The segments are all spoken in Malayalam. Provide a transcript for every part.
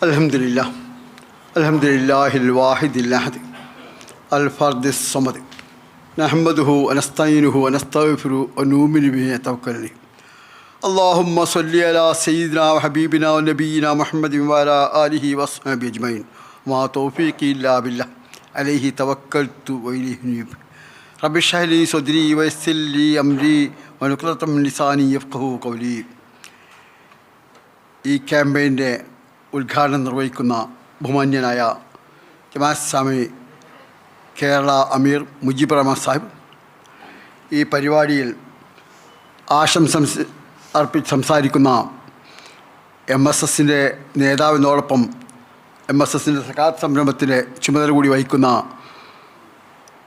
അലഹമില്ല അലഹമില്ലാഹിൽ വാഹിദില്ലാഹദ് അൽ ഫർദിസ് സമദ് നഹമ്മദ്ഹു അനസ്തൈനുഹു അനസ്തഫിറു അനൂമിനുബിയെ തവക്കലി അള്ളാഹുമ്മ സല്ലി അല സയ്യിദ്ന ഹബീബിന നബീന മുഹമ്മദ് വാല അലിഹി വസ്ബി അജ്മൈൻ മാ തൗഫീഖി ഇല്ലാ ബില്ല. അലൈഹി തവക്കൽത്തു വൈലിഹി നീബ് റബിഷഹലി സദ്രി വയസ്സില്ലി അംരി വനുക്രത്തം നിസാനി യഫ്ഖു കൗലി ഈ ക്യാമ്പയിന്റെ ഉദ്ഘാടനം നിർവഹിക്കുന്ന ബഹുമാന്യനായ ജമാസ്വാമി സ്വാമി കേരള അമീർ മുജീബ് റഹ്മാൻ സാഹിബ് ഈ പരിപാടിയിൽ ആശംസ അർപ്പിച്ച് സംസാരിക്കുന്ന എം എസ് എസിന്റെ നേതാവിനോടൊപ്പം എം എസ് എസിന്റെ സകാത്ത് സംരംഭത്തിന്റെ ചുമതല കൂടി വഹിക്കുന്ന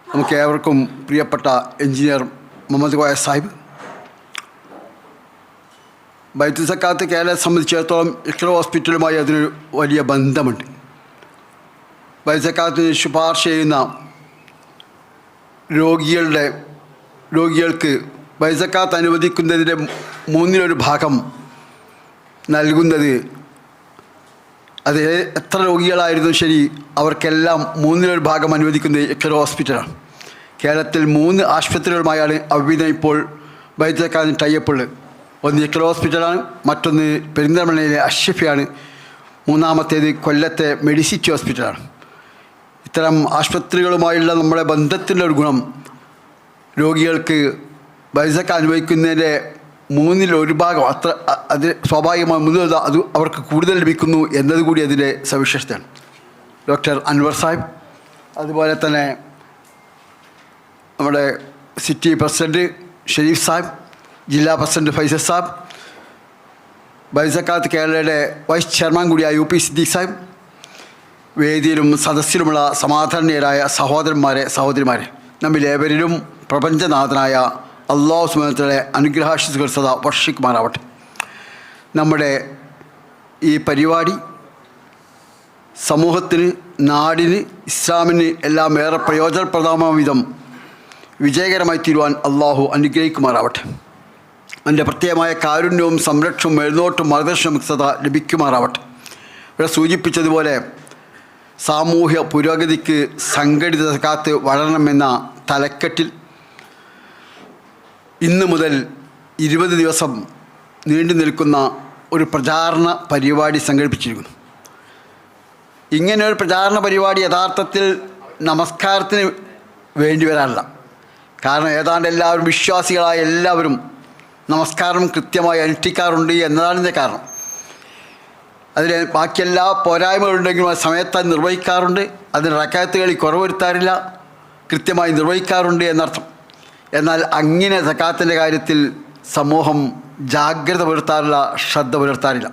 നമുക്ക് ഏവർക്കും പ്രിയപ്പെട്ട എഞ്ചിനീയർ മുഹമ്മദ് കോയ സാഹിബ് ബൈത്തുൽ സക്കാത്ത് കേരളത്തെ സംബന്ധിച്ചിടത്തോളം ഇക്ര ഹോസ്പിറ്റലുമായി അതിന് വലിയ ബന്ധമുണ്ട്. ബൈത്തുൽ സക്കാത്തിന് ശുപാർശ ചെയ്യുന്ന രോഗികളുടെ രോഗികൾക്ക് ബൈത്തുൽ സക്കാത്ത് അനുവദിക്കുന്നതിന്റെ മൂന്നിലൊരു ഭാഗം നൽകുന്നത് അത് എത്ര രോഗികളായിരുന്നു ശരി അവർക്കെല്ലാം മൂന്നിലൊരു ഭാഗം അനുവദിക്കുന്നത് ഇക്ര ഹോസ്പിറ്റലാണ്. കേരളത്തിൽ മൂന്ന് ആശുപത്രികളുമായാണ് അവിധ ഇപ്പോൾ ബൈത്തുൽ സക്കാത്തിന് ടൈപ്പുള്ളത് ഒന്ന് ഇക്ര ഹോസ്പിറ്റലാണ് മറ്റൊന്ന് പെരിന്തൽമണ്ണയിലെ അഷഫിയാണ് മൂന്നാമത്തേത് കൊല്ലത്തെ മെഡിസിറ്റി ഹോസ്പിറ്റലാണ്. ഇത്തരം ആശുപത്രികളുമായുള്ള നമ്മുടെ ബന്ധത്തിന്റെ ഒരു ഗുണം രോഗികൾക്ക് ബൈസക്ക് അനുഭവിക്കുന്നതിന്റെ മൂന്നിൽ ഒരു ഭാഗം അത്ര അത് സ്വാഭാവികമായി മുന്നിൽ അത് അവർക്ക് കൂടുതൽ ലഭിക്കുന്നു എന്നതുകൂടി അതിന്റെ സവിശേഷതയാണ്. ഡോക്ടർ അൻവർ സാഹിബ് അതുപോലെ തന്നെ നമ്മുടെ സിറ്റി പ്രസിഡന്റ് ഷെരീഫ് സാഹിബ് ജില്ലാ പ്രസിഡന്റ് ഫൈസൽ സാബ് ബൈസക്കാത്ത് കേരളയുടെ വൈസ് ചെയർമാൻ കൂടിയായ യു പി സിദ്ദീഖ് സാഹിബ് വേദിയിലും സദസ്സിലുമുള്ള സമാധാനീയരായ സഹോദരന്മാരെ സഹോദരിമാരെ നമ്മിൽ ഏവരിലും പ്രപഞ്ചനാഥനായ അള്ളാഹു സുമനത്തിലെ അനുഗ്രഹാശിസുകൾ സദാ വർഷിക്കുമാറാവട്ടെ. നമ്മുടെ ഈ പരിപാടി സമൂഹത്തിന് നാടിന് ഇസ്ലാമിന് എല്ലാം ഏറെ പ്രയോജനപ്രദമായ വിധം വിജയകരമായി തീരുവാൻ അള്ളാഹു അനുഗ്രഹിക്കുമാറാവട്ടെ. അതിന്റെ പ്രത്യേകമായ കാരുണ്യവും സംരക്ഷണവും എഴുന്നോട്ടും മാർഗദർശനവും സദാ ലഭിക്കുമാറാവട്ടെ. ഇവിടെ സൂചിപ്പിച്ചതുപോലെ സാമൂഹ്യ പുരോഗതിക്ക് സംഘടിത കാത്ത് വളരണമെന്ന തലക്കെട്ടിൽ ഇന്ന് മുതൽ ഇരുപത് ദിവസം നീണ്ടു നിൽക്കുന്ന ഒരു പ്രചാരണ പരിപാടി സംഘടിപ്പിച്ചിരിക്കുന്നു. ഇങ്ങനെ ഒരു പ്രചാരണ പരിപാടി യഥാർത്ഥത്തിൽ നമസ്കാരത്തിന് വേണ്ടി വരാറില്ല. കാരണം ഏതാണ്ട് എല്ലാവരും വിശ്വാസികളായ എല്ലാവരും നമസ്കാരം കൃത്യമായി അനുഷ്ഠിക്കാറുണ്ട് എന്നതാണ് കാരണം. അതിൽ ബാക്കിയെല്ലാ പോരായ്മകളുണ്ടെങ്കിലും ആ സമയത്ത് നിർവഹിക്കാറുണ്ട്. അതിന് റക്കാത്തുകളിൽ കുറവ് വരുത്താറില്ല കൃത്യമായി നിർവഹിക്കാറുണ്ട് എന്നർത്ഥം. എന്നാൽ അങ്ങനെ സക്കാത്തിന്റെ കാര്യത്തിൽ സമൂഹം ജാഗ്രത പുലർത്താറില്ല ശ്രദ്ധ പുലർത്താറില്ല.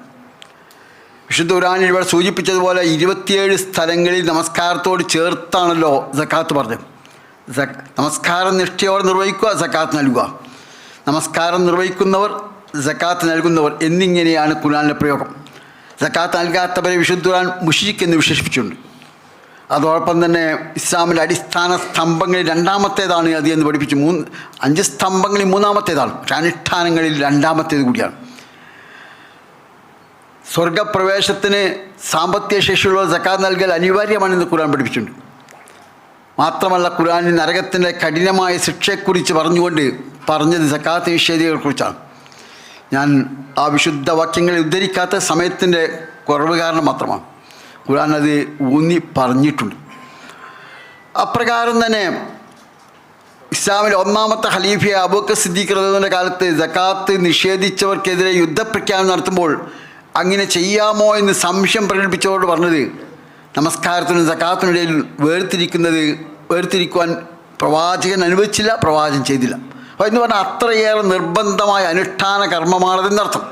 വിശുദ്ധ ഖുറാനിൽ ഇവിടെ സൂചിപ്പിച്ചതുപോലെ ഇരുപത്തിയേഴ് സ്ഥലങ്ങളിൽ നമസ്കാരത്തോട് ചേർത്താണല്ലോ സക്കാത്ത് പറഞ്ഞത്. നമസ്കാരം നിഷ്ഠയോടെ നിർവഹിക്കുക സക്കാത്ത് നൽകുക. നമസ്കാരം നിർവഹിക്കുന്നവർ സക്കാത്ത് നൽകുന്നവർ എന്നിങ്ങനെയാണ് ഖുർആാനിലെ പ്രയോഗം. സക്കാത്ത് നൽകാത്തവരെ വിശുദ്ധ മുഷിരിക്ക് എന്ന് വിശേഷിപ്പിച്ചിട്ടുണ്ട്. അതോടൊപ്പം തന്നെ ഇസ്ലാമിന്റെ അടിസ്ഥാന സ്തംഭങ്ങളിൽ രണ്ടാമത്തേതാണ് അത് എന്ന് പഠിപ്പിച്ചു മൂന്ന് അഞ്ച് സ്തംഭങ്ങളിൽ മൂന്നാമത്തേതാണ്. പക്ഷെ അനുഷ്ഠാനങ്ങളിൽ രണ്ടാമത്തേത് കൂടിയാണ്. സ്വർഗപ്രവേശത്തിന് സാമ്പത്തിക ശേഷിയുള്ള സക്കാത്ത് നൽകൽ അനിവാര്യമാണെന്ന് ഖുർആൻ പഠിപ്പിച്ചിട്ടുണ്ട്. മാത്രമല്ല ഖുർആനിൽ നരകത്തിന്റെ കഠിനമായ ശിക്ഷയെക്കുറിച്ച് പറഞ്ഞുകൊണ്ട് പറഞ്ഞത് സക്കാത്ത് നിഷേധികളെക്കുറിച്ചാണ്. ഞാൻ ആ വിശുദ്ധ വാക്യങ്ങളെ ഉദ്ധരിക്കാത്ത സമയത്തിന്റെ കുറവ് കാരണം മാത്രമാണ്. ഖുർആൻ അത് ഊന്നി പറഞ്ഞിട്ടുണ്ട്. അപ്രകാരം തന്നെ ഇസ്ലാമിലെ ഒന്നാമത്തെ ഖലീഫയെ അബൂക്ക് സിദ്ദീഖ് റഹ്മാന്റെ കാലത്ത് ജക്കാത്ത് നിഷേധിച്ചവർക്കെതിരെ യുദ്ധപ്രഖ്യാപനം നടത്തുമ്പോൾ അങ്ങനെ ചെയ്യാമോ എന്ന് സംശയം പ്രകടിപ്പിച്ചവരോട് പറഞ്ഞത് നമസ്കാരത്തിനും ജക്കാത്തിനിടയിൽ വേർതിരിക്കുന്നത് വേർതിരിക്കുവാൻ പ്രവാചകൻ അനുവദിച്ചില്ല പ്രവാചകൻ ചെയ്തില്ല. എന്ന് പറഞ്ഞാൽ അത്രയേറെ നിർബന്ധമായ അനുഷ്ഠാന കർമ്മമാണതെന്നർത്ഥം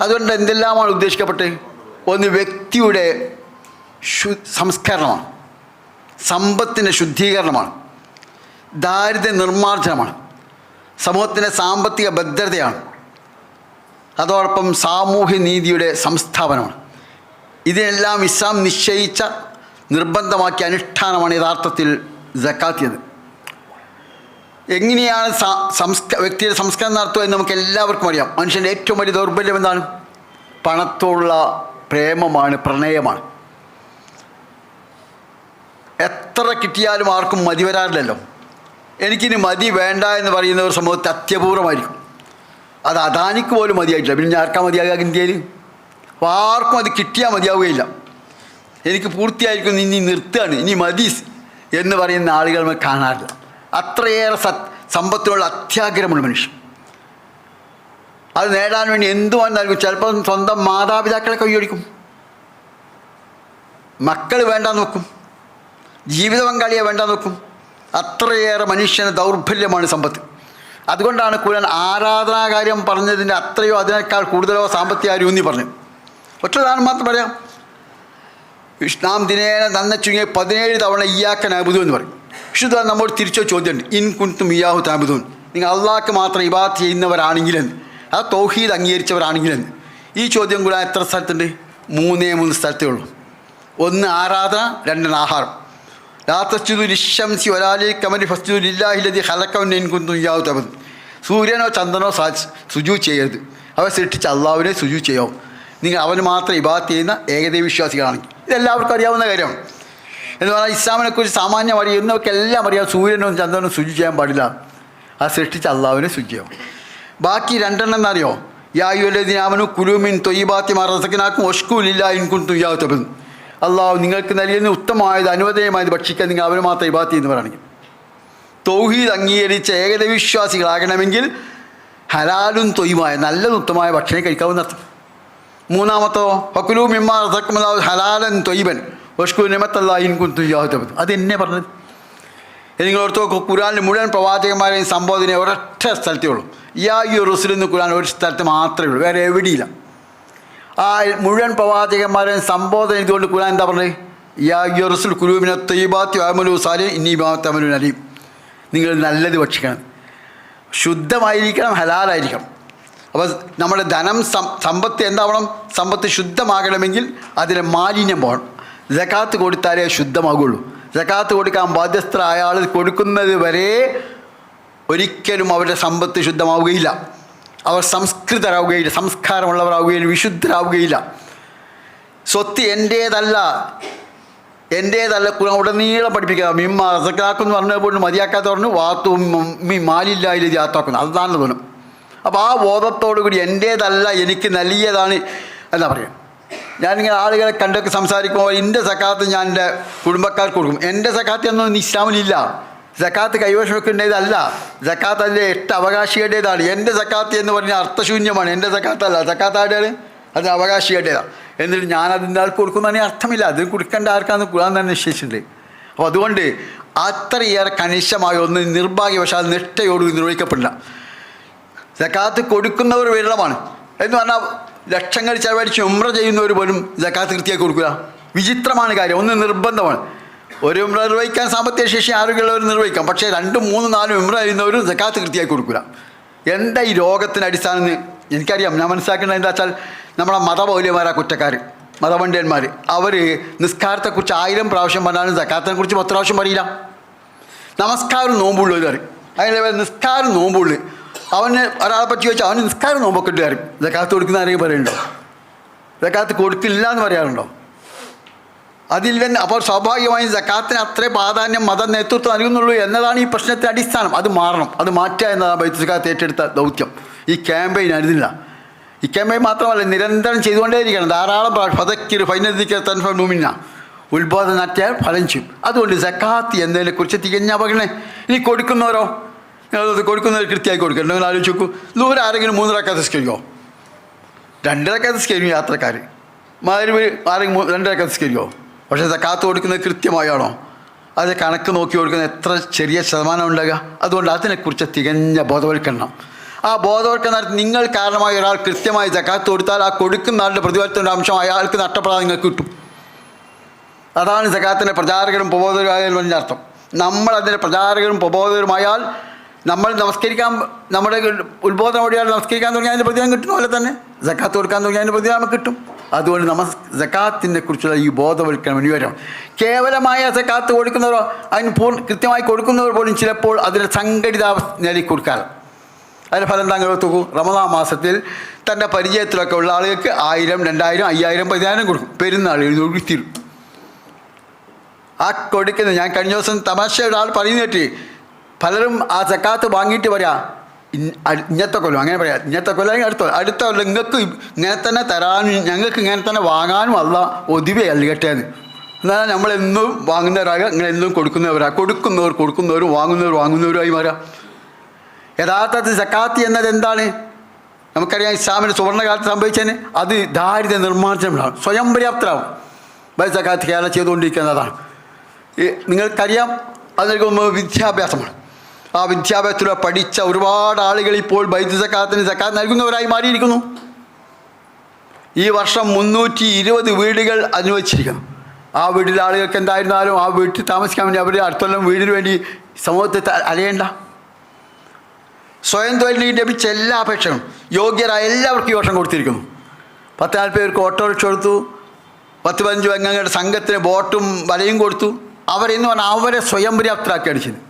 അതുകൊണ്ട് എന്തെല്ലാമാണ് ഉദ്ദേശിക്കപ്പെട്ടത് ഒന്ന് വ്യക്തിയുടെ ശു സംസ്കരണമാണ്. സമ്പത്തിന്റെ ശുദ്ധീകരണമാണ്. ദാരിദ്ര്യ നിർമ്മാർജനമാണ്. സമൂഹത്തിന്റെ സാമ്പത്തിക ഭദ്രതയാണ്. അതോടൊപ്പം സാമൂഹ്യ നീതിയുടെ സംസ്ഥാപനമാണ്. ഇതിനെല്ലാം ഇസ്ലാം നിശ്ചയിച്ച നിർബന്ധമാക്കിയ അനുഷ്ഠാനമാണ് യഥാർത്ഥത്തിൽ ജക്കാത്തിയത് എങ്ങനെയാണ് സംസ്ക വ്യക്തിയുടെ സംസ്കാരം നടത്തുക എന്ന് നമുക്ക് എല്ലാവർക്കും അറിയാം. മനുഷ്യന്റെ ഏറ്റവും വലിയ ദൗർബല്യം എന്താണ്? പണത്തോടുള്ള പ്രേമമാണ് പ്രണയമാണ്. എത്ര കിട്ടിയാലും ആർക്കും മതി വരാറില്ലല്ലോ. എനിക്കിനി മതി വേണ്ട എന്ന് പറയുന്ന ഒരു സമൂഹത്തിൽ അത്യപൂർവമായിരിക്കും. അത് അദാനിക്ക് പോലും മതിയായിട്ടില്ല. പിന്നെ ആർക്കാ മതിയാകുക ഇന്ത്യയിൽ? അപ്പോൾ ആർക്കും അത് കിട്ടിയാൽ മതിയാവുകയില്ല. എനിക്ക് പൂർത്തിയായിരിക്കും ഇനി നിർത്തുകയാണ് ഇനി മതി എന്ന് പറയുന്ന ആളുകൾ നമ്മൾ കാണാറില്ല. അത്രയേറെ സത് സമ്പത്തിനുള്ള അത്യാഗ്രഹമുള്ള മനുഷ്യൻ. അത് നേടാൻ വേണ്ടി എന്തുവാൻ നൽകും? ചിലപ്പോൾ സ്വന്തം മാതാപിതാക്കളെ കൈയൊടിക്കും മക്കൾ വേണ്ട നോക്കും. ജീവിത പങ്കാളിയെ വേണ്ട നോക്കും. അത്രയേറെ മനുഷ്യന് ദൗർബല്യമാണ് സമ്പത്ത്. അതുകൊണ്ടാണ് ഖുരാൻ ആരാധനാകാര്യം പറഞ്ഞതിന്റെ അത്രയോ അതിനേക്കാൾ കൂടുതലോ സാമ്പത്തിക ഊന്നി പറഞ്ഞു ഒറ്റ ഉദാഹരണം മാത്രം പറയാം. വിഷ്ണാം ദിനേന നന്ന ചുരുങ്ങിയ പതിനേഴ് തവണ ഇയാക്കൻ അബുദു എന്ന് പറയും. വിശുദ്ധ നമ്മോട് തിരിച്ചോ ചോദ്യമുണ്ട് ഇൻ കുൻതും ഇയാഹു താബുദൂൻ നിങ്ങൾ അള്ളാഹ്ക്ക് മാത്രം ഇബാത്ത് ചെയ്യുന്നവരാണെങ്കിലെന്ന് ആ തൗഹീദ് അംഗീകരിച്ചവരാണെങ്കിലെന്ന് ഈ ചോദ്യം കൂടെ എത്ര സ്ഥലത്തുണ്ട്? മൂന്നേ മൂന്ന് സ്ഥലത്തേ ഉള്ളൂ. ഒന്ന് ആരാധന രണ്ടെണ്ണം ആഹാരം. ലാത്തസ്തുതു നിശംസി ഒരാലി കമരി ഫസ്തു ലില്ലാഹിലതി ഹലക്കവൻ ഇൻ കുന്തും ഇയാഹു തബദ് സൂര്യനോ ചന്ദ്രനോ സാ സുജു ചെയ്യരുത്. അവ സൃഷ്ടിച്ച അള്ളാഹുവിനെ സുജു ചെയ്യാവും. നിങ്ങൾ അവന് മാത്രം ഇബാത്ത് ചെയ്യുന്ന ഏകദൈവ വിശ്വാസികളാണെങ്കിൽ ഇതെല്ലാവർക്കും അറിയാവുന്ന കാര്യമാണ് എന്ന് പറഞ്ഞാൽ ഇസ്ലാമിനെ കുറിച്ച് സാമാന്യം അറിയുന്നവർക്ക് എല്ലാം അറിയാം സൂര്യനും ചന്ദ്രനും ശുചി ചെയ്യാൻ പാടില്ല. ആ സൃഷ്ടിച്ച അള്ളാവിനെ ശുചി ചെയ്യാം ബാക്കി രണ്ടെണ്ണം എന്നറിയോ യായുലദിനാമനു കുലുമിൻ തൊയ്ബാത്തി മറസക്കിനാക്കും ഒഷ്കൂലില്ല ഇൻകുൻ തുയ്യാത്തപ്പൻ അള്ളാഹു നിങ്ങൾക്ക് നൽകുന്ന ഉത്തമമായത് അനുവദേയമായത് ഭക്ഷിക്കാൻ നിങ്ങൾ അവന് മാത്രം ഇബാത്തി എന്ന് പറയണമെങ്കിൽ തൗഹീദ് അംഗീകരിച്ച ഏകദവിശ്വാസികളാകണമെങ്കിൽ ഹലാലും തൊയ്യുമായ നല്ലതും ഉത്തമമായ ഭക്ഷണം കഴിക്കാവുന്ന അർത്ഥം മൂന്നാമത്തോ ഹക്കുലു മിമ്മാർ ഹലാലൻ തൊയ്യബൻ. വഷ്കു നിമത്തല്ലാഹിൻ കുന്തു അത് എന്നെ പറഞ്ഞത് നിങ്ങൾ ഓർത്ത് നോക്കൂ ഖുറാനിൽ മുഴുവൻ പ്രവാചകന്മാരെയും സംബോധന ഒരൊറ്റ സ്ഥലത്തേ ഉള്ളൂ. യാ യു റസുൽ എന്ന് ഖുറാൻ ഒരു സ്ഥലത്ത് മാത്രമേ ഉള്ളൂ വേറെ എവിടെയില്ല. ആ മുഴുവൻ പ്രവാചകന്മാരെയും സംബോധന ചെയ്തുകൊണ്ട് ഖുറാൻ എന്താ പറഞ്ഞത് യാ യു റസുൽ കുരുവിനെ തൊയ്ബാത്തി അമലു സാലി ഇനി അമലു അലീം. നിങ്ങൾ നല്ലത് ഭക്ഷിക്കണം. ശുദ്ധമായിരിക്കണം ഹലാലായിരിക്കണം. അപ്പോൾ നമ്മുടെ ധനം സമ്പത്ത് എന്താവണം? സമ്പത്ത് ശുദ്ധമാകണമെങ്കിൽ അതിലെ മാലിന്യം പോകണം. ജക്കാത്ത് കൊടുത്താലേ ശുദ്ധമാകുള്ളൂ. ജക്കാത്ത് കൊടുക്കാൻ ബാധ്യസ്ഥരായ ആൾ കൊടുക്കുന്നത് വരെ ഒരിക്കലും അവരുടെ സമ്പത്ത് ശുദ്ധമാവുകയില്ല. അവർ സംസ്കൃതരാവുകയില്ല സംസ്കാരമുള്ളവരാവുകയില്ല വിശുദ്ധരാവുകയില്ല. സ്വത്ത് എന്റേതല്ല എന്റേതല്ല ഉടനീളം പഠിപ്പിക്കുക. മിമ്മ റസക്കാക്കെന്ന് പറഞ്ഞപ്പോൾ മതിയാക്കാത്ത പറഞ്ഞു വാത്തു മി മാലില്ലായില്ല ജാത്താക്കുന്നു അതാണ് തോന്നും അപ്പോൾ ആ ബോധത്തോടു കൂടി എന്റേതല്ല എനിക്ക് നൽകിയതാണ് എന്താ പറയുക. ഞാനിങ്ങനെ ആളുകളെ കണ്ടൊക്കെ സംസാരിക്കുമ്പോൾ എന്റെ സക്കാത്ത് ഞാൻ എന്റെ കുടുംബക്കാർക്ക് കൊടുക്കും. എന്റെ സക്കാത്ത് എന്നൊന്നും ഇസ്ലാമിലില്ല. സക്കാത്ത് കൈവശം വെക്കേണ്ടതല്ല സക്കാത്ത് അതിന്റെ എട്ട് അവകാശികളുടേതാണ്. എന്റെ സക്കാത്ത് എന്ന് പറഞ്ഞാൽ അർത്ഥശൂന്യമാണ്. എന്റെ സക്കാത്തല്ല സക്കാത്ത് ആരുടെയാണ് അത് അവകാശികളുടേതാണ് എന്നിട്ട് ഞാൻ അതിന്റെ ആൾക്ക് കൊടുക്കുന്നതിന് അർത്ഥമില്ല. അത് കൊടുക്കേണ്ട ആർക്കാന്ന് ഖുർആൻ തന്നെ നിശ്ചയിച്ചിട്ടുണ്ട് അപ്പോൾ അതുകൊണ്ട് അത്രയേറെ കണിശമായ ഒന്ന് നിർഭാഗ്യവശാൽ നിഷ്ഠയോട് നിർവഹിക്കപ്പെടില്ല. സക്കാത്ത് കൊടുക്കുന്നവർ വിരളമാണ്. എന്ന് പറഞ്ഞാൽ ലക്ഷങ്ങൾ ചെലവഴിച്ച് ഉമ്ര ചെയ്യുന്നവർ പോലും ജക്കാത്ത് കൃത്യമായി കൊടുക്കുക. വിചിത്രമാണ് കാര്യം. ഒന്ന് നിർബന്ധമാണ്. ഒരു ഉമ്ര നിർവഹിക്കാൻ സാമ്പത്തിക ശേഷി ആരോഗ്യമുള്ളവർ നിർവഹിക്കാം. പക്ഷേ രണ്ടും മൂന്നും നാലും ഉമ്ര ചെയ്യുന്നവരും ജക്കാത്ത് കൃത്യമായി കൊടുക്കുക. എന്താ ഈ രോഗത്തിന് അടിസ്ഥാനം എനിക്കറിയാം. ഞാൻ മനസ്സിലാക്കേണ്ടത് എന്താ വെച്ചാൽ നമ്മളെ മതമൗല്യമാരാ കുറ്റക്കാർ മതപണ്ഡിതന്മാർ അവർ നിസ്കാരത്തെക്കുറിച്ച് ആയിരം പ്രാവശ്യം പറഞ്ഞാലും ജക്കാത്തിനെ കുറിച്ച് പത്ത് പ്രാവശ്യം പറയില്ല. നമസ്കാരം നോമ്പുള്ളൂ എന്ന് അതിന്റെ നിസ്കാരം നോമ്പുള്ളു. അവന് ഒരാളെ പറ്റി ചോദിച്ചാൽ അവന് നിസ്കാരം നോമ്പൊക്കെ കാര്യം കൊടുക്കുന്ന ആരെങ്കിലും പറയുന്നുണ്ടോ? ജക്കാത്ത് കൊടുക്കില്ല എന്ന് പറയാറുണ്ടോ? അതിൽ തന്നെ അപ്പോൾ സ്വാഭാവികമായും ജക്കാത്തിന് അത്രേ പ്രാധാന്യം മത നേതൃത്വം നൽകുന്നുള്ളൂ എന്നതാണ് ഈ പ്രശ്നത്തെ അടിസ്ഥാനം. അത് മാറണം. അത് മാറ്റുക എന്നതാണ് ബൈത്തുസക്കാത്ത് ഏറ്റെടുത്ത ദൗത്യം. ഈ ക്യാമ്പയിൻ ആയിരുന്നില്ല. ഈ ക്യാമ്പയിൻ മാത്രമല്ല നിരന്തരം ചെയ്തുകൊണ്ടേയിരിക്കണം ധാരാളം പതക്കിർ ഫൈനദിക്കർ തൻഫ നൂമിന ഉത്ബോധനം ഫലം ചെയ്യും. അതുകൊണ്ട് ജക്കാത്ത് എന്നതിനെക്കുറിച്ച് തികഞ്ഞ അപകടം ഇനി കൊടുക്കുന്നവരോ? നിങ്ങളത് കൊടുക്കുന്നവർ കൃത്യമായി കൊടുക്കണം നിങ്ങൾ ആലോചിച്ച് നോക്കൂ. ദൂരെ ആരെങ്കിലും മൂന്ന് റക്കാത്ത് സ്കരിക്കോ? രണ്ട് റക്കാത്ത് സ്കരിക്കും യാത്രക്കാർ. മാതിരി ആരെങ്കിലും രണ്ട് റക്കാത്ത് സ്കരിക്കോ? പക്ഷേ കാത്തു കൊടുക്കുന്നത് കൃത്യമായാണോ അത് കണക്ക് നോക്കി കൊടുക്കുന്ന എത്ര ചെറിയ ശതമാനം ഉണ്ടാകുക? അതുകൊണ്ട് അതിനെക്കുറിച്ച് തികഞ്ഞ ബോധവൽക്കരണം. ആ ബോധവൽക്കരണം നിങ്ങൾ കാരണമായി ഒരാൾ കൃത്യമായി ജക്കാത്ത് കൊടുത്താൽ ആ കൊടുക്കുന്ന ആളുടെ പ്രതിഫലത്തിന്റെ അംശം അയാൾക്ക് നഷ്ടപ്പെടാതെ നിങ്ങൾക്ക് കിട്ടും. അതാണ് ജക്കാത്തിന്റെ പ്രചാരകരും പ്രബോധകരും പറഞ്ഞ അർത്ഥം. നമ്മൾ അതിന്റെ പ്രചാരകരും പ്രബോധകരുമായാൽ നമ്മൾ നമസ്കരിക്കാൻ നമ്മുടെ ഉത്ബോധനം വഴിയാൽ നമസ്കരിക്കാൻ തുടങ്ങിയ അതിന്റെ പ്രതിഫലം കിട്ടുന്ന പോലെ തന്നെ ജക്കാത്ത് കൊടുക്കാൻ തുടങ്ങിയ അതിന്റെ പ്രതിഫലം കിട്ടും. അതുകൊണ്ട് നമസ് ജക്കാത്തിനെ കുറിച്ചുള്ള ഈ ബോധവൽക്കരണം അനിവാര്യമാണ് കേവലമായ ജക്കാത്ത് കൊടുക്കുന്നവരോ അതിന് പൂർ കൃത്യമായി കൊടുക്കുന്നവർ പോലും ചിലപ്പോൾ അതിനെ സംഘടിത നിലയിൽ കൊടുക്കാറ് അതിന്റെ ഫലം താങ്കൾ തൂക്കു റമദാ മാസത്തിൽ തന്റെ പരിചയത്തിലൊക്കെ ഉള്ള ആളുകൾക്ക് ആയിരം രണ്ടായിരം അയ്യായിരം പതിനായിരം കൊടുക്കും. പെരുന്നാൾ എഴുതി ആ കൊടുക്കുന്നത് ഞാൻ കഴിഞ്ഞ ദിവസം തമാശ ഒരാൾ പറയുന്നേറ്റ് പലരും ആ സക്കാത്ത് വാങ്ങിയിട്ട് പറയാ ഇങ്ങനത്തെ കൊല്ലം അങ്ങനെ പറയാം ഇന്നത്തെ കൊല്ലം അല്ലെങ്കിൽ അടുത്ത അടുത്ത കൊല്ലം നിങ്ങൾക്ക് ഇങ്ങനെ തന്നെ തരാനും ഞങ്ങൾക്ക് ഇങ്ങനെ തന്നെ വാങ്ങാനും അല്ല ഒതുവേ അല്ല എന്ന് എന്നാൽ നമ്മളെന്നും വാങ്ങുന്നവരാകുക നിങ്ങളെന്നും കൊടുക്കുന്നവരാ കൊടുക്കുന്നവർ കൊടുക്കുന്നവരും വാങ്ങുന്നവർ വാങ്ങുന്നവരുമായി മാറാം. യഥാർത്ഥത്തിൽ സക്കാത്ത് എന്നത് എന്താണ്? നമുക്കറിയാം ഇസ്ലാമിന്റെ സുവർണകാലത്ത് സംഭവിച്ചതിന് അത് ദാരിദ്ര്യ നിർമ്മാർജനമാണ് സ്വയം പര്യാപ്തരാകും ബൈ സക്കാത്ത് കേരളം ചെയ്തുകൊണ്ടിരിക്കുന്നതാണ്. നിങ്ങൾക്കറിയാം അത് വിദ്യാഭ്യാസമാണ്. ആ വിദ്യാഭ്യാസത്തിലൂടെ പഠിച്ച ഒരുപാട് ആളുകൾ ഇപ്പോൾ വൈദ്യുത സക്കാത്തിന് സക്കാത്ത് നൽകുന്നവരായി മാറിയിരിക്കുന്നു. ഈ വർഷം മുന്നൂറ്റി ഇരുപത് വീടുകൾ അനുവദിച്ചിരിക്കുന്നു. ആ വീട്ടിലെ ആളുകൾക്ക് എന്തായിരുന്നാലും ആ വീട്ടിൽ താമസിക്കാൻ വേണ്ടി അവരുടെ അടുത്തൊല്ലം വീടിന് വേണ്ടി സമൂഹത്തെ അലയേണ്ട. സ്വയം തൊഴിലിന് ലഭിച്ച എല്ലാ അപേക്ഷകളും യോഗ്യരായ എല്ലാവർക്കും ഈ വർഷം കൊടുത്തിരിക്കുന്നു. പത്ത് നാല് പേർക്ക് ഓട്ടോറിക്ഷ കൊടുത്തു. പത്ത് പതിനഞ്ച് അംഗങ്ങളുടെ സംഘത്തിന് ബോട്ടും വലയും കൊടുത്തു. അവരെന്ന് പറഞ്ഞാൽ അവരെ സ്വയം പര്യാപ്തരാക്കി അടിച്ചത്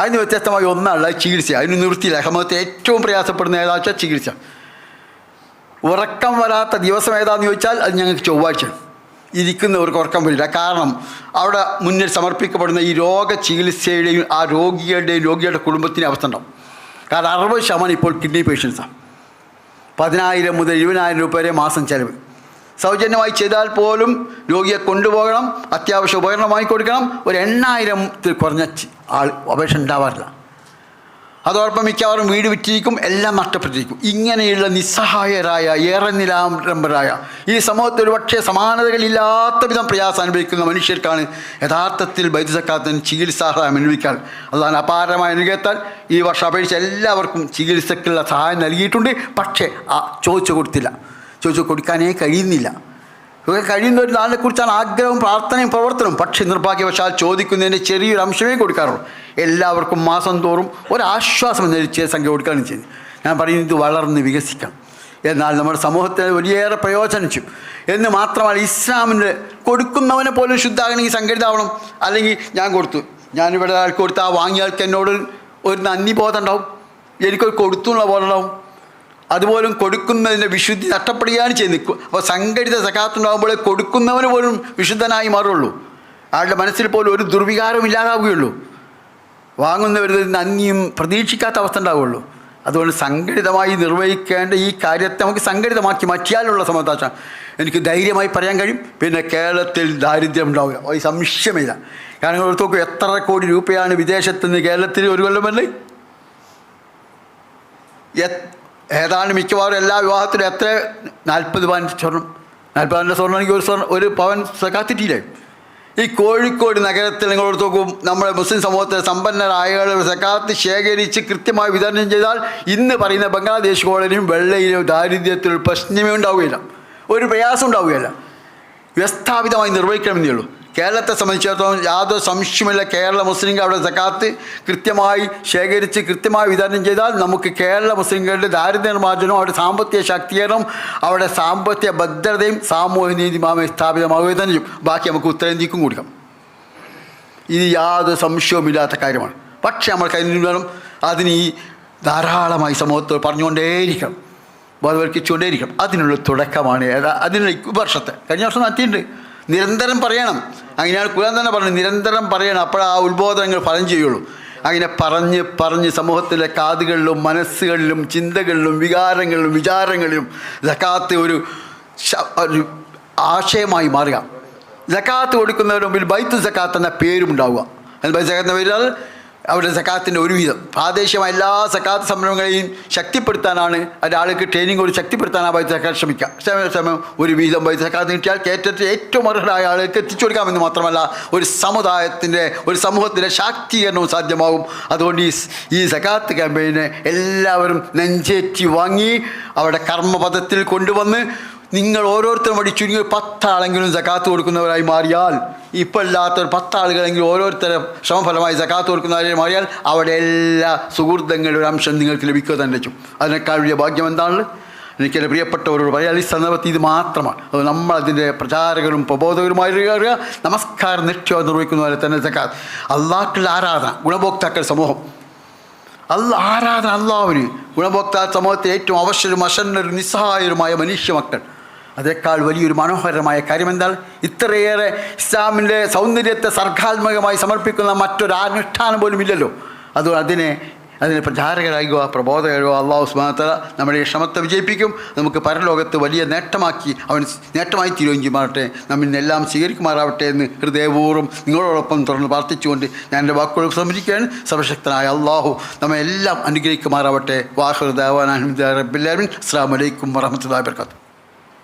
അതിന് വ്യത്യസ്തമായി ഒന്നല്ല ചികിത്സ അതിന് നിവൃത്തിയില്ല സമൂഹത്തെ ഏറ്റവും പ്രയാസപ്പെടുന്ന ഏതാ വെച്ചാൽ ചികിത്സ. ഉറക്കം വരാത്ത ദിവസം ഏതാന്ന് ചോദിച്ചാൽ അത് ഞങ്ങൾക്ക് ചൊവ്വാഴ്ച ഇരിക്കുന്നവർക്ക് ഉറക്കം വരില്ല. കാരണം അവിടെ മുന്നിൽ സമർപ്പിക്കപ്പെടുന്ന ഈ രോഗ ചികിത്സയുടെയും ആ രോഗികളുടെയും രോഗിയുടെ കുടുംബത്തിന്റെ അവസ്ഥ ഉണ്ടാവും. കാരണം അറുപത് ശതമാനം ഇപ്പോൾ കിഡ്നി പേഷ്യൻസാണ് പതിനായിരം മുതൽ ഇരുപതിനായിരം രൂപ വരെ മാസം ചെലവ്. സൗജന്യമായി ചെയ്താൽ പോലും രോഗിയെ കൊണ്ടുപോകണം അത്യാവശ്യ ഉപകരണം വാങ്ങിക്കൊടുക്കണം ഒരു എണ്ണായിരത്തിൽ കുറഞ്ഞ ആൾ അപേക്ഷ ഉണ്ടാവാറില്ല. അതോടൊപ്പം മിക്കവാറും വീട് വിറ്റിരിക്കും എല്ലാം നഷ്ടപ്പെട്ടിരിക്കും. ഇങ്ങനെയുള്ള നിസ്സഹായരായ ഏറെ നിലാംബരായ ഈ സമൂഹത്തിൽ ഒരു പക്ഷേ സമാനതകളില്ലാത്ത വിധം പ്രയാസം അനുഭവിക്കുന്ന മനുഷ്യർക്കാണ് യഥാർത്ഥത്തിൽ വൈദ്യസക്കാത്തിന് ചികിത്സാസഹായം അനുഭവിക്കാൻ. അതാണ് അപാരമായ അനുഗ്രഹത്താൽ ഈ വർഷം അപേക്ഷിച്ച് എല്ലാവർക്കും ചികിത്സക്കുള്ള സഹായം നൽകിയിട്ടുണ്ട്. പക്ഷേ ആ ചോദിച്ചു കൊടുത്തില്ല. ചോദിച്ചു കൊടുക്കാനേ കഴിയുന്നില്ല. കഴിയുന്ന ഒരു നാളിനെക്കുറിച്ചാണ് ആഗ്രഹവും പ്രാർത്ഥനയും പ്രവർത്തനവും. പക്ഷെ നിർഭാഗ്യവശാൽ ചോദിക്കുന്നതിന്റെ ചെറിയൊരു അംശമേ കൊടുക്കാറുള്ളൂ. എല്ലാവർക്കും മാസം തോറും ഒരാശ്വാസം എന്ന ചെറിയ സംഖ്യ കൊടുക്കുകയാണ് ചെയ്യുന്നത്. ഞാൻ പറയുന്നത് വളർന്ന് വികസിക്കണം. എന്നാൽ നമ്മുടെ സമൂഹത്തിന് വലിയേറെ പ്രയോജനം ചെയ്യും എന്ന് മാത്രമല്ല ഇസ്ലാമിന്റെ കൊടുക്കുന്നവനെ പോലും ശുദ്ധാകണമെങ്കിൽ സംഘടിതാവണം. അല്ലെങ്കിൽ ഞാൻ കൊടുത്തു. ഞാനിവിടെ കൊടുത്ത ആ വാങ്ങിയ ആൾക്ക് എന്നോട് ഒരു നന്ദി ബോധം ഉണ്ടാവും. എനിക്കൊരു കൊടുത്തു എന്നുള്ള ബോധം ഉണ്ടാവും. അതുപോലും കൊടുക്കുന്നതിന്റെ വിശുദ്ധി നഷ്ടപ്പെടുകയാണ് ചെയ്ത് നിൽക്കുക. അപ്പോൾ സംഘടിത സഖാത്തുണ്ടാകുമ്പോൾ കൊടുക്കുന്നവന് പോലും വിശുദ്ധനായി മാറുള്ളൂ ആളുടെ മനസ്സിൽ പോലും ഒരു ദുർവികാരവും ഇല്ലാതാവുകയുള്ളൂ. വാങ്ങുന്നവരിൽ നന്ദിയും പ്രതീക്ഷിക്കാത്ത അവസ്ഥ ഉണ്ടാവുകയുള്ളൂ. അതുകൊണ്ട് സംഘടിതമായി നിർവഹിക്കേണ്ട ഈ കാര്യത്തെ നമുക്ക് സംഘടിതമാക്കി മാറ്റിയാലുള്ള സമതാശ എനിക്ക് ധൈര്യമായി പറയാൻ കഴിയും. പിന്നെ കേരളത്തിൽ ദാരിദ്ര്യം ഉണ്ടാവില്ല ഒരു സംശയമില്ല. കാരണം ഓർത്തോക്ക് എത്ര കോടി രൂപയാണ് വിദേശത്ത് നിന്ന് കേരളത്തിൽ ഒരു കൊല്ലം വന്നത് ഏതാണ്ട് മിക്കവാറും എല്ലാ വിവാഹത്തിലും എത്ര? നാൽപ്പത് പവൻ സ്വർണം. നാൽപ്പത് പവന്റെ സ്വർണം എനിക്ക് ഒരു സ്വർണം ഒരു പവൻ സക്കാത്തിട്ടില്ലേ ഈ കോഴിക്കോട് നഗരത്തിൽ ഓർത്ത് നോക്കും നമ്മുടെ മുസ്ലിം സമൂഹത്തിലെ സമ്പന്നരായ സക്കാത്ത് ശേഖരിച്ച് കൃത്യമായി വിതരണം ചെയ്താൽ ഇന്ന് പറയുന്ന ബംഗ്ലാദേശ് കോളനിയും വെള്ളയിലും ദാരിദ്ര്യത്തിലും പ്രശ്നമേ ഉണ്ടാവുകയില്ല. ഒരു പ്രയാസം ഉണ്ടാവുകയില്ല. വ്യസ്ഥാപിതമായി നിർവഹിക്കണമെന്നേ ഉള്ളൂ. കേരളത്തെ സംബന്ധിച്ചിടത്തോളം യാതൊരു സംശയമില്ല കേരള മുസ്ലിംകൾ അവിടെ സക്കാത്ത് കൃത്യമായി ശേഖരിച്ച് കൃത്യമായി വിതരണം ചെയ്താൽ നമുക്ക് കേരള മുസ്ലിംകളുടെ ദാരിദ്ര്യ നിർമ്മാർജനവും അവരുടെ സാമ്പത്തിക ശാക്തീകരണം അവരുടെ സാമ്പത്തിക ഭദ്രതയും സാമൂഹ്യ നീതിമാമയും സ്ഥാപിതമാവുക തന്നെ ചെയ്യും. ബാക്കി നമുക്ക് ഉത്തരേന്ത്യക്കും കൊടുക്കാം ഇത് യാതൊരു സംശയവുമില്ലാത്ത കാര്യമാണ്. പക്ഷേ നമ്മൾ കയ്യിൽ വേണം അതിന് ഈ ധാരാളമായി സമൂഹത്തോട് പറഞ്ഞുകൊണ്ടേയിരിക്കണം. ബോധവൽക്കരിച്ചുകൊണ്ടേയിരിക്കണം അതിനുള്ള തുടക്കമാണ് അതിനുള്ള വർഷത്തെ. കഴിഞ്ഞ വർഷം നടത്തിയിട്ടുണ്ട്. നിരന്തരം പറയണം. അങ്ങനെയാണ് ഖുരാൻ തന്നെ പറഞ്ഞു നിരന്തരം പറയണം. അപ്പോഴാ ആ ഉത്ബോധനങ്ങൾ ഫലം ചെയ്യുള്ളൂ. അങ്ങനെ പറഞ്ഞ് പറഞ്ഞ് സമൂഹത്തിലെ കാതുകളിലും മനസ്സുകളിലും ചിന്തകളിലും വികാരങ്ങളിലും വിചാരങ്ങളിലും ജക്കാത്ത് ഒരു ആശയമായി മാറുക. ജക്കാത്ത് കൊടുക്കുന്നവരുടെ മുമ്പിൽ ബൈത്ത് ജക്കാത്ത് എന്ന പേരും ഉണ്ടാവുക ബൈത്ത് ജക്കാത്ത് പേരിൽ അവരുടെ സക്കാത്തിന്റെ ഒരു വീതം പ്രാദേശികമായ എല്ലാ സക്കാത്ത് സംരംഭങ്ങളെയും ശക്തിപ്പെടുത്താനാണ് ഒരാൾക്ക് ട്രെയിനിങ് കൊടുത്ത് ശക്തിപ്പെടുത്താനാണ് വൈദ്യുതി സക്കാത്ത് ശ്രമിക്കുക സമയം സമയം ഒരു വീതം വൈദ്യുതി സക്കാത്ത് കിട്ടിയാൽ കയറ്റത്തിൽ ഏറ്റവും അർഹരായ ആൾക്ക് എത്തിച്ചു കൊടുക്കാമെന്ന് മാത്രമല്ല ഒരു സമുദായത്തിന്റെ ഒരു സമൂഹത്തിന്റെ ശാക്തീകരണവും സാധ്യമാകും. അതുകൊണ്ട് ഈ ഈ സക്കാത്ത് ക്യാമ്പയിനെ എല്ലാവരും നെഞ്ചേറ്റി വാങ്ങി അവരുടെ കർമ്മപഥത്തിൽ കൊണ്ടുവന്ന് നിങ്ങൾ ഓരോരുത്തരും വഴി ചുരുങ്ങി പത്താളെങ്കിലും ജക്കാത്ത് കൊടുക്കുന്നവരായി മാറിയാൽ ഇപ്പോൾ ഇല്ലാത്ത ഒരു പത്താളുകളെങ്കിലും ഓരോരുത്തരും ശ്രമഫലമായി ജക്കാത്ത് കൊടുക്കുന്നവരായി മാറിയാൽ അവിടെ എല്ലാ സുഹൃത്തുക്കളുടെ ഒരു അംശം നിങ്ങൾക്ക് ലഭിക്കുക തന്നെ ചെയ്യും. അതിനേക്കാൾ വലിയ ഭാഗ്യം എന്താണ് എനിക്ക് എന്റെ പ്രിയപ്പെട്ടവരോട് പറയാൻ ഈ സന്ദർഭത്തിൽ ഇത് മാത്രമാണ്. അത് നമ്മളതിന്റെ പ്രചാരകരും പ്രബോധകരുമായി അറിയുക നമസ്കാരം നിശ്ചയം നിർവഹിക്കുന്നവരെ തന്നെ ജക്കാത്ത്. അള്ളാഹ്ക്കുള്ള ആരാധന ഗുണഭോക്താക്കൾ സമൂഹം. അല്ല ആരാധന അള്ളാവിന് ഗുണഭോക്താ സമൂഹത്തെ ഏറ്റവും അവശരും അശന്നരും നിസ്സഹായരുമായ മനുഷ്യ മക്കൾ അതേക്കാൾ വലിയൊരു മനോഹരമായ കാര്യം എന്താണ് ഇത്രയേറെ ഇസ്ലാമിന്റെ സൗന്ദര്യത്തെ സർഗാത്മകമായി സമർപ്പിക്കുന്ന മറ്റൊരു അനുഷ്ഠാനം പോലും ഇല്ലല്ലോ. അതുകൊണ്ട് അതിനെ അതിന് പ്രചാരകരാകുക പ്രബോധകരോ അള്ളാഹു സ്മാനത്തല നമ്മുടെ ക്ഷമത്തെ വിജയിപ്പിക്കും. നമുക്ക് പരലോകത്ത് വലിയ നേട്ടമാക്കി അവൻ നേട്ടമായി തീരുകയും മാറട്ടെ. നമ്മിൽ നിന്നെല്ലാം സ്വീകരിക്കുമാറാവട്ടെ എന്ന് ഹൃദയപൂർവം നിങ്ങളോടൊപ്പം തുറന്ന് പ്രാർത്ഥിച്ചുകൊണ്ട് ഞാൻ എന്റെ വാക്കുകൾ സംരക്ഷിക്കുകയാണ് സർവശക്തനായ അള്ളാഹു നമ്മെ എല്ലാം അനുഗ്രഹിക്കുമാറാവട്ടെ. വാഹൃദാൻ റബ്ബില്ലാമിൻ അസ്സാം വലൈക്കും വറഹമത്തല്ലാ വർക്കാത്തു